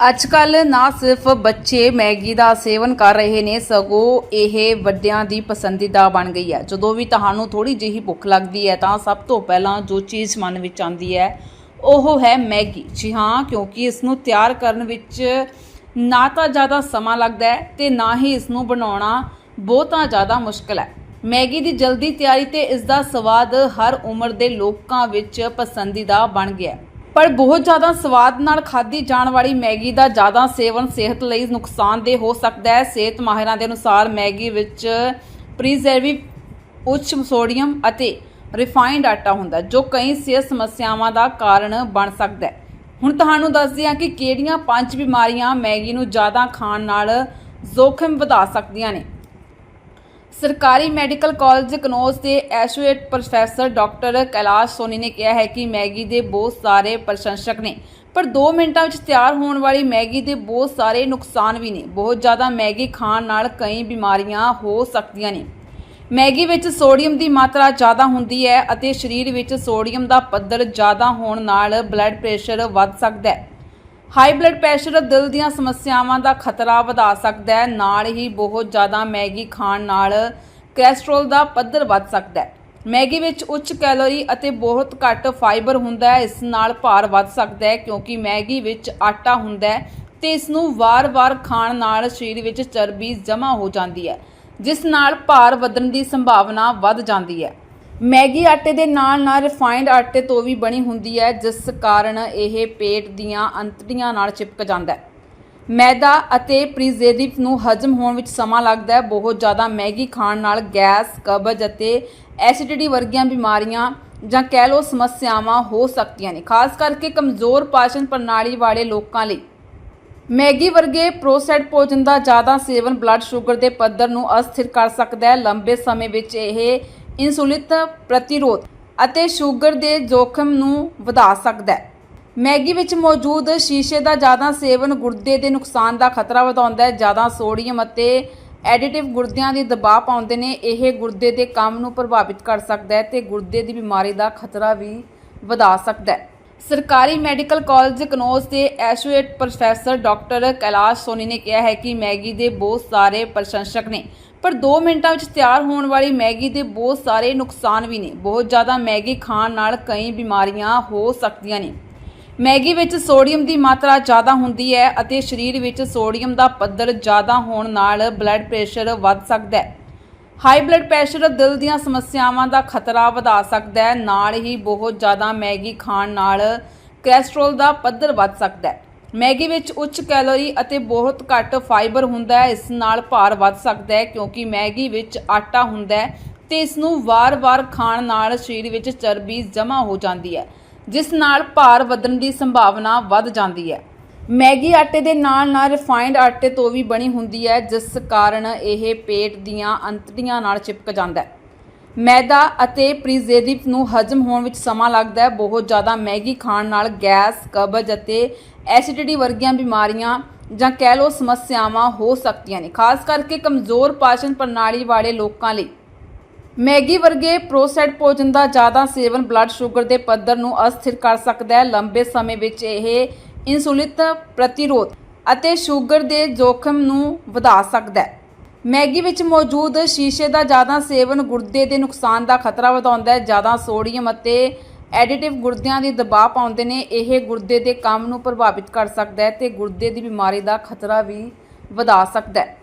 ਅੱਜਕੱਲ ਨਾ ਸਿਰਫ ਬੱਚੇ ਮੈਗੀ ਦਾ ਸੇਵਨ ਕਰ ਰਹੇ ਨੇ, ਸਗੋਂ ਇਹ ਵੱਡਿਆਂ ਦੀ ਪਸੰਦੀਦਾ ਬਣ ਗਈ ਹੈ। ਜਦੋਂ ਵੀ ਤੁਹਾਨੂੰ ਥੋੜੀ ਜਿਹੀ ਭੁੱਖ ਲੱਗਦੀ ਹੈ, ਤਾਂ ਸਭ ਤੋਂ ਪਹਿਲਾਂ ਜੋ ਚੀਜ਼ ਮਨ ਵਿੱਚ ਆਉਂਦੀ ਹੈ, ਉਹ ਹੈ ਮੈਗੀ। ਜੀ ਹਾਂ, ਕਿਉਂਕਿ ਇਸ ਨੂੰ ਤਿਆਰ ਕਰਨ ਵਿੱਚ ਨਾ ਤਾਂ ਜ਼ਿਆਦਾ ਸਮਾਂ ਲੱਗਦਾ ਹੈ ਤੇ ਨਾ ਹੀ ਇਸ ਨੂੰ ਬਣਾਉਣਾ ਬਹੁਤਾ ਜ਼ਿਆਦਾ ਮੁਸ਼ਕਲ ਹੈ। ਮੈਗੀ ਦੀ ਜਲਦੀ ਤਿਆਰੀ ਤੇ ਇਸ ਦਾ ਸਵਾਦ ਹਰ ਉਮਰ ਦੇ ਲੋਕਾਂ ਵਿੱਚ ਪਸੰਦੀਦਾ ਬਣ ਗਿਆ ਪਰ ਬਹੁਤ ਜ਼ਿਆਦਾ ਸਵਾਦ ਨਾਲ ਖਾਧੀ ਜਾਣ ਵਾਲੀ ਮੈਗੀ ਦਾ ਜ਼ਿਆਦਾ ਸੇਵਨ ਸਿਹਤ ਲਈ ਨੁਕਸਾਨਦੇਹ ਹੋ ਸਕਦਾ ਹੈ। ਸਿਹਤ ਮਾਹਿਰਾਂ ਦੇ ਅਨੁਸਾਰ ਮੈਗੀ ਵਿੱਚ ਪ੍ਰੀਜ਼ਰਵੇਟਿਵ ਉੱਚ ਸੋਡੀਅਮ ਅਤੇ ਰਿਫਾਈਨਡ ਆਟਾ ਹੁੰਦਾ ਜੋ ਕਈ ਸਿਹਤ ਸਮੱਸਿਆਵਾਂ ਦਾ ਕਾਰਨ ਬਣ ਸਕਦਾ ਹੈ। ਹੁਣ ਤੁਹਾਨੂੰ ਦੱਸਦੇ ਹਾਂ ਕਿ ਕਿਹੜੀਆਂ ਪੰਜ ਬਿਮਾਰੀਆਂ ਮੈਗੀ ਨੂੰ ਜ਼ਿਆਦਾ ਖਾਣ ਨਾਲ ਜੋਖਮ ਵਧਾ ਸਕਦੀਆਂ ਨੇ। ਸਰਕਾਰੀ ਮੈਡੀਕਲ ਕਾਲਜ ਕਨੌਜ ਦੇ associate professor doctor Kailash Soni ਨੇ ਕਿਹਾ ਹੈ ਕਿ ਮੈਗੀ ਦੇ ਬਹੁਤ ਸਾਰੇ ਪ੍ਰਸ਼ੰਸਕ ਨੇ, ਪਰ 2 ਮਿੰਟਾਂ ਵਿੱਚ ਤਿਆਰ ਹੋਣ ਵਾਲੀ ਮੈਗੀ ਦੇ ਬਹੁਤ ਸਾਰੇ ਨੁਕਸਾਨ ਵੀ ਨੇ। ਬਹੁਤ ਜ਼ਿਆਦਾ ਮੈਗੀ ਖਾਣ ਨਾਲ ਕਈ ਬਿਮਾਰੀਆਂ ਹੋ ਸਕਦੀਆਂ ਨੇ। ਮੈਗੀ ਵਿੱਚ ਸੋਡੀਅਮ ਦੀ ਮਾਤਰਾ ਜ਼ਿਆਦਾ ਹੁੰਦੀ ਹੈ ਅਤੇ ਸਰੀਰ ਵਿੱਚ ਸੋਡੀਅਮ ਦਾ ਪੱਧਰ ਜ਼ਿਆਦਾ ਹੋਣ ਨਾਲ ਬਲੱਡ ਪ੍ਰੈਸ਼ਰ ਵੱਧ ਸਕਦਾ ਹੈ। ਹਾਈ ਬਲੱਡ ਪ੍ਰੈਸ਼ਰ ਦਿਲ ਦੀਆਂ ਸਮੱਸਿਆਵਾਂ ਦਾ ਖਤਰਾ ਵਧਾ ਸਕਦਾ ਹੈ, ਨਾਲ ਹੀ ਬਹੁਤ ਜ਼ਿਆਦਾ ਮੈਗੀ ਖਾਣ ਨਾਲ ਕੋਲੇਸਟ੍ਰੋਲ ਦਾ ਪੱਧਰ ਵੱਧ ਸਕਦਾ ਹੈ। ਮੈਗੀ ਵਿੱਚ ਉੱਚ ਕੈਲੋਰੀ ਅਤੇ ਬਹੁਤ ਘੱਟ ਫਾਈਬਰ ਹੁੰਦਾ ਹੈ, ਇਸ ਨਾਲ ਭਾਰ ਵੱਧ ਸਕਦਾ ਹੈ ਕਿਉਂਕਿ ਮੈਗੀ ਵਿੱਚ ਆਟਾ ਹੁੰਦਾ ਹੈ ਤੇ ਇਸ ਨੂੰ ਵਾਰ-ਵਾਰ ਖਾਣ ਨਾਲ ਸਰੀਰ ਵਿੱਚ ਚਰਬੀ ਜਮ੍ਹਾਂ ਹੋ ਜਾਂਦੀ ਹੈ, ਜਿਸ ਨਾਲ ਭਾਰ ਵਧਣ ਦੀ ਸੰਭਾਵਨਾ ਵੱਧ ਜਾਂਦੀ ਹੈ। ਮੈਗੀ ਆਟੇ ਦੇ ਨਾਲ ਨਾਲ ਰਿਫਾਈਨਡ ਆਟੇ ਤੋਂ ਵੀ ਬਣੀ ਹੁੰਦੀ ਹੈ, ਜਿਸ ਕਾਰਨ ਇਹ ਪੇਟ ਦੀਆਂ ਅੰਤੜੀਆਂ ਨਾਲ ਚਿਪਕ ਜਾਂਦਾ ਹੈ। ਮੈਦਾ ਅਤੇ ਪ੍ਰੀਜ਼ਰਵੇਟਿਵ ਨੂੰ ਹਜਮ ਹੋਣ ਵਿੱਚ ਸਮਾਂ ਲੱਗਦਾ ਹੈ। ਬਹੁਤ ਜ਼ਿਆਦਾ ਮੈਗੀ ਖਾਣ ਨਾਲ ਗੈਸ, ਕਬਜ਼ ਅਤੇ ਐਸਿਡਿਟੀ ਵਰਗੀਆਂ ਬਿਮਾਰੀਆਂ ਜਾਂ ਕਹਿ ਲਓ ਸਮੱਸਿਆਵਾਂ ਹੋ ਸਕਦੀਆਂ ਨੇ। ਖਾਸ ਕਰਕੇ ਕਮਜ਼ੋਰ ਪਾਚਨ ਪ੍ਰਣਾਲੀ ਵਾਲੇ ਲੋਕਾਂ ਲਈ। ਮੈਗੀ ਵਰਗੇ ਪ੍ਰੋਸੈਸਡ ਭੋਜਨ ਦਾ ਜ਼ਿਆਦਾ ਸੇਵਨ ਬਲੱਡ ਸ਼ੂਗਰ ਦੇ ਪੱਧਰ ਨੂੰ ਅਸਥਿਰ ਕਰ ਸਕਦਾ ਹੈ। ਲੰਬੇ ਸਮੇਂ ਵਿੱਚ ਇਹ ਇਨਸੂਲਿਨ ਪ੍ਰਤੀਰੋਧ ਅਤੇ ਸ਼ੂਗਰ ਦੇ ਜੋਖਮ ਨੂੰ ਵਧਾ ਸਕਦਾ ਹੈ। ਮੈਗੀ ਵਿੱਚ ਮੌਜੂਦ ਸ਼ੀਸ਼ੇ ਦਾ ਜ਼ਿਆਦਾ ਸੇਵਨ ਗੁਰਦੇ ਦੇ ਨੁਕਸਾਨ ਦਾ ਖਤਰਾ ਵਧਾਉਂਦਾ ਹੈ। ਜ਼ਿਆਦਾ ਸੋਡੀਅਮ ਅਤੇ ਐਡੀਟਿਵ ਗੁਰਦਿਆਂ ਦੀ ਦਬਾਅ ਪਾਉਂਦੇ ਨੇ। ਇਹ ਗੁਰਦੇ ਦੇ ਕੰਮ ਨੂੰ ਪ੍ਰਭਾਵਿਤ ਕਰ ਸਕਦਾ ਹੈ ਤੇ ਗੁਰਦੇ ਦੀ ਬਿਮਾਰੀ ਦਾ ਖਤਰਾ ਵੀ ਵਧਾ ਸਕਦਾ ਹੈ। ਸਰਕਾਰੀ ਮੈਡੀਕਲ ਕਾਲਜ ਕਨੌਜ ਦੇ associate professor doctor Kailash Soni ਨੇ ਕਿਹਾ ਹੈ ਕਿ ਮੈਗੀ ਦੇ ਬਹੁਤ ਸਾਰੇ ਪ੍ਰਸ਼ੰਸਕ ਨੇ, ਪਰ 2 ਮਿੰਟਾਂ ਵਿੱਚ ਤਿਆਰ ਹੋਣ ਵਾਲੀ ਮੈਗੀ ਦੇ ਬਹੁਤ ਸਾਰੇ ਨੁਕਸਾਨ ਵੀ ਨੇ। ਬਹੁਤ ਜ਼ਿਆਦਾ ਮੈਗੀ ਖਾਣ ਨਾਲ ਕਈ ਬਿਮਾਰੀਆਂ ਹੋ ਸਕਦੀਆਂ ਨੇ। ਮੈਗੀ ਵਿੱਚ ਸੋਡੀਅਮ ਦੀ ਮਾਤਰਾ ਜ਼ਿਆਦਾ ਹੁੰਦੀ ਹੈ ਅਤੇ ਸਰੀਰ ਵਿੱਚ ਸੋਡੀਅਮ ਦਾ ਪੱਧਰ ਜ਼ਿਆਦਾ ਹੋਣ ਨਾਲ ਬਲੱਡ ਪ੍ਰੈਸ਼ਰ ਵੱਧ ਸਕਦਾ ਹੈ। ਹਾਈ ਬਲੱਡ ਪ੍ਰੈਸ਼ਰ ਦਿਲ ਦੀਆਂ ਸਮੱਸਿਆਵਾਂ ਦਾ ਖਤਰਾ ਵਧਾ ਸਕਦਾ ਹੈ। ਨਾਲ ਹੀ ਬਹੁਤ ਜ਼ਿਆਦਾ ਮੈਗੀ ਖਾਣ ਨਾਲ ਕੋਲੇਸਟ੍ਰੋਲ ਦਾ ਪੱਧਰ ਵੱਧ ਸਕਦਾ ਹੈ। ਮੈਗੀ ਵਿੱਚ ਉੱਚ ਕੈਲੋਰੀ ਅਤੇ ਬਹੁਤ ਘੱਟ ਫਾਈਬਰ ਹੁੰਦਾ ਹੈ। ਇਸ ਨਾਲ ਭਾਰ ਵੱਧ ਸਕਦਾ ਹੈ ਕਿਉਂਕਿ ਮੈਗੀ ਵਿੱਚ ਆਟਾ ਹੁੰਦਾ ਹੈ ਤੇ ਇਸ ਨੂੰ ਵਾਰ-ਵਾਰ ਖਾਣ ਨਾਲ ਸਰੀਰ ਵਿੱਚ ਚਰਬੀ ਜਮ੍ਹਾਂ ਹੋ ਜਾਂਦੀ ਹੈ, ਜਿਸ ਨਾਲ ਭਾਰ ਵਧਣ ਦੀ ਸੰਭਾਵਨਾ ਵੱਧ ਜਾਂਦੀ ਹੈ। ਮੈਗੀ ਆਟੇ ਦੇ ਨਾਲ ਨਾਲ ਰਿਫਾਈਨਡ ਆਟੇ ਤੋਂ ਵੀ ਬਣੀ ਹੁੰਦੀ ਹੈ, ਜਿਸ ਕਾਰਨ ਇਹ ਪੇਟ ਦੀਆਂ ਅੰਤੜੀਆਂ ਨਾਲ ਚਿਪਕ ਜਾਂਦਾ ਹੈ। ਮੈਦਾ ਅਤੇ ਪ੍ਰੀਜ਼ਰਵੇਟਿਵ ਨੂੰ ਹਜਮ ਹੋਣ ਵਿੱਚ ਸਮਾਂ ਲੱਗਦਾ ਹੈ। ਬਹੁਤ ਜ਼ਿਆਦਾ ਮੈਗੀ ਖਾਣ ਨਾਲ ਗੈਸ, ਕਬਜ਼ ਅਤੇ ਐਸਿਡਿਟੀ ਵਰਗੀਆਂ ਬਿਮਾਰੀਆਂ ਜਾਂ ਕਹਿ ਲਓ ਸਮੱਸਿਆਵਾਂ ਹੋ ਸਕਦੀਆਂ ਨੇ। ਖਾਸ ਕਰਕੇ ਕਮਜ਼ੋਰ ਪਾਚਨ ਪ੍ਰਣਾਲੀ ਵਾਲੇ ਲੋਕਾਂ ਲਈ। ਮੈਗੀ ਵਰਗੇ ਪ੍ਰੋਸੈਸਡ ਭੋਜਨ ਦਾ ਜ਼ਿਆਦਾ ਸੇਵਨ ਬਲੱਡ ਸ਼ੂਗਰ ਦੇ ਪੱਧਰ ਨੂੰ ਅਸਥਿਰ ਕਰ ਸਕਦਾ ਹੈ। ਲੰਬੇ ਸਮੇਂ ਵਿੱਚ ਇਹ ਇਨਸੂਲਿਨ ਪ੍ਰਤੀਰੋਧ ਅਤੇ ਸ਼ੂਗਰ ਦੇ ਜੋਖਮ ਨੂੰ ਵਧਾ ਸਕਦਾ ਹੈ। ਮੈਗੀ ਵਿੱਚ ਮੌਜੂਦ ਸ਼ੀਸ਼ੇ ਦਾ ਜ਼ਿਆਦਾ ਸੇਵਨ ਗੁਰਦੇ ਦੇ ਨੁਕਸਾਨ ਦਾ ਖਤਰਾ ਵਧਾਉਂਦਾ ਹੈ। ਜ਼ਿਆਦਾ ਸੋਡੀਅਮ ਅਤੇ ਐਡੀਟਿਵ ਗੁਰਦਿਆਂ ਦੀ ਦਬਾਅ ਪਾਉਂਦੇ ਨੇ। ਇਹ ਗੁਰਦੇ ਦੇ ਕੰਮ ਨੂੰ ਪ੍ਰਭਾਵਿਤ ਕਰ ਸਕਦਾ ਹੈ ਤੇ ਗੁਰਦੇ ਦੀ ਬਿਮਾਰੀ ਦਾ ਖਤਰਾ ਵੀ ਵਧਾ ਸਕਦਾ ਹੈ।